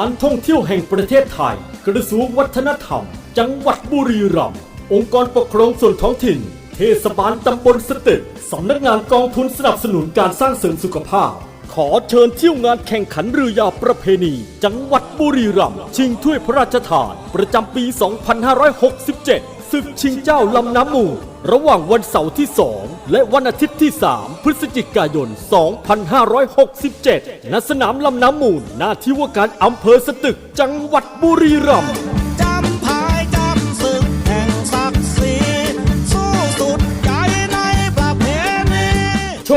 การท่องเที่ยวแห่งประเทศไทย กระทรวงวัฒนธรรม จังหวัดบุรีรัมย์องค์กรปกครองส่วนท้องถิ่น เทศบาลตำบลสตึกสำนักงานกองทุนสนับสนุนการสร้างเสริมสุขภาพ ขอเชิญเที่ยวงานแข่งขันเรือยาวประเพณี จังหวัดบุรีรัมย์ชิงถ้วยพระราชทาน ประจำปี 2567 ศึกชิงเจ้าลำน้ำมูลระหว่างวันเสาร์ที่ 2 และวันอาทิตย์ที่ 3 พฤศจิกายน 2567 ณ สนามลำน้ำมูลหน้าที่ว่าการอำเภอสตึก จังหวัดบุรีรัมย์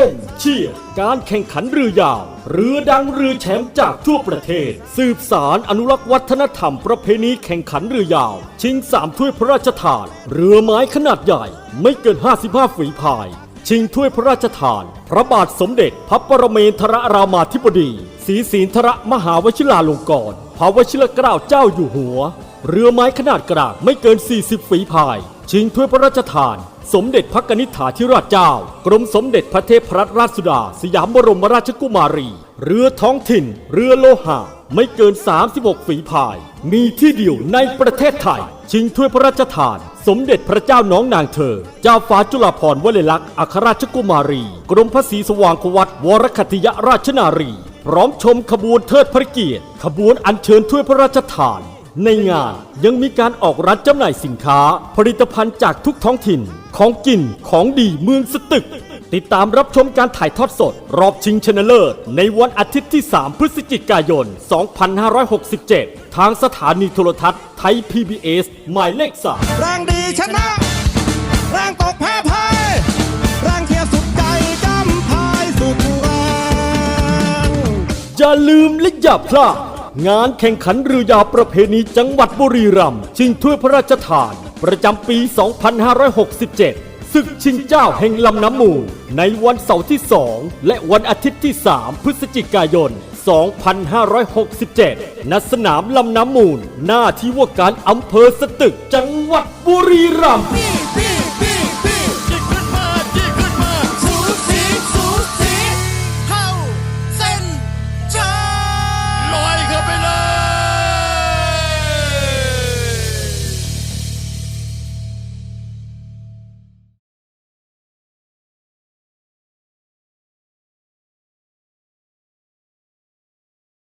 มเชียร์การแข่งขันเรือยาว เรือดังเรือแชมป์จากทั่วประเทศ สืบสารอนุรักษ์วัฒนธรรมประเพณีแข่งขันเรือยาว ชิงสามถ้วยพระราชทาน เรือไม้ขนาดใหญ่ ไม่เกิน 55 ฝีพาย ชิงถ้วยพระราชทาน พระบาทสมเด็จ พระปรเมนทรรามาธิบดีศรีศีนทรมหาวชิราลงกรณ์พระวชิรเกล้าเจ้าอยู่หัว เรือไม้ขนาดกลางไม่เกิน 40 ฝีพาย ชิงถ้วยพระราชทาน สมเด็จพระกนิษฐาธิราชเจ้า กรมสมเด็จพระเทพรัตนราชสุดา สยามบรมราชกุมารี เรือท้องถิ่น เรือโลหะ ไม่เกิน 36 ฝีพาย มีที่เดียวในประเทศไทย ชิงถ้วยพระราชทาน สมเด็จพระเจ้าน้องนางเธอ เจ้าฟ้าจุฬาภรณ์วลัยลักษณ์อัครราชกุมารี กรมพระศรีสว่างควัตวรคัตยราชนารี พร้อมชมขบวนเทิดพระเกียรติ ขบวนอัญเชิญถ้วยพระราชทาน ในงานยังมีการออกร้านจำหน่ายสินค้า ผลิตภัณฑ์จากทุกท้องถิ่น ของกินของดีเมืองสตึก ติดตามรับชมการถ่ายทอดสด รอบชิงชนะเลิศ ในวันอาทิตย์ที่ 3 พฤศจิกายน 2567 ทางสถานีโทรทัศน์ไทย PBS หมายเลข3แรงดีชนะแรงตกแพ้พ่ายแรงเทียร์สุดใจจำพายสุดแรงอย่าลืมและอย่าพลาด งานแข่งขันเรือยาวประเพณีจังหวัดบุรีรัมย์ชิงถ้วยพระราชทาน ประจำปี 2567 ศึกชิงเจ้าแห่งลำน้ำมูล ในวันเสาร์ที่ 2 และวันอาทิตย์ที่ 3 พฤศจิกายน 2567 ณ สนามลำน้ำมูล หน้าที่ว่าการอำเภอสตึกจังหวัดบุรีรัมย์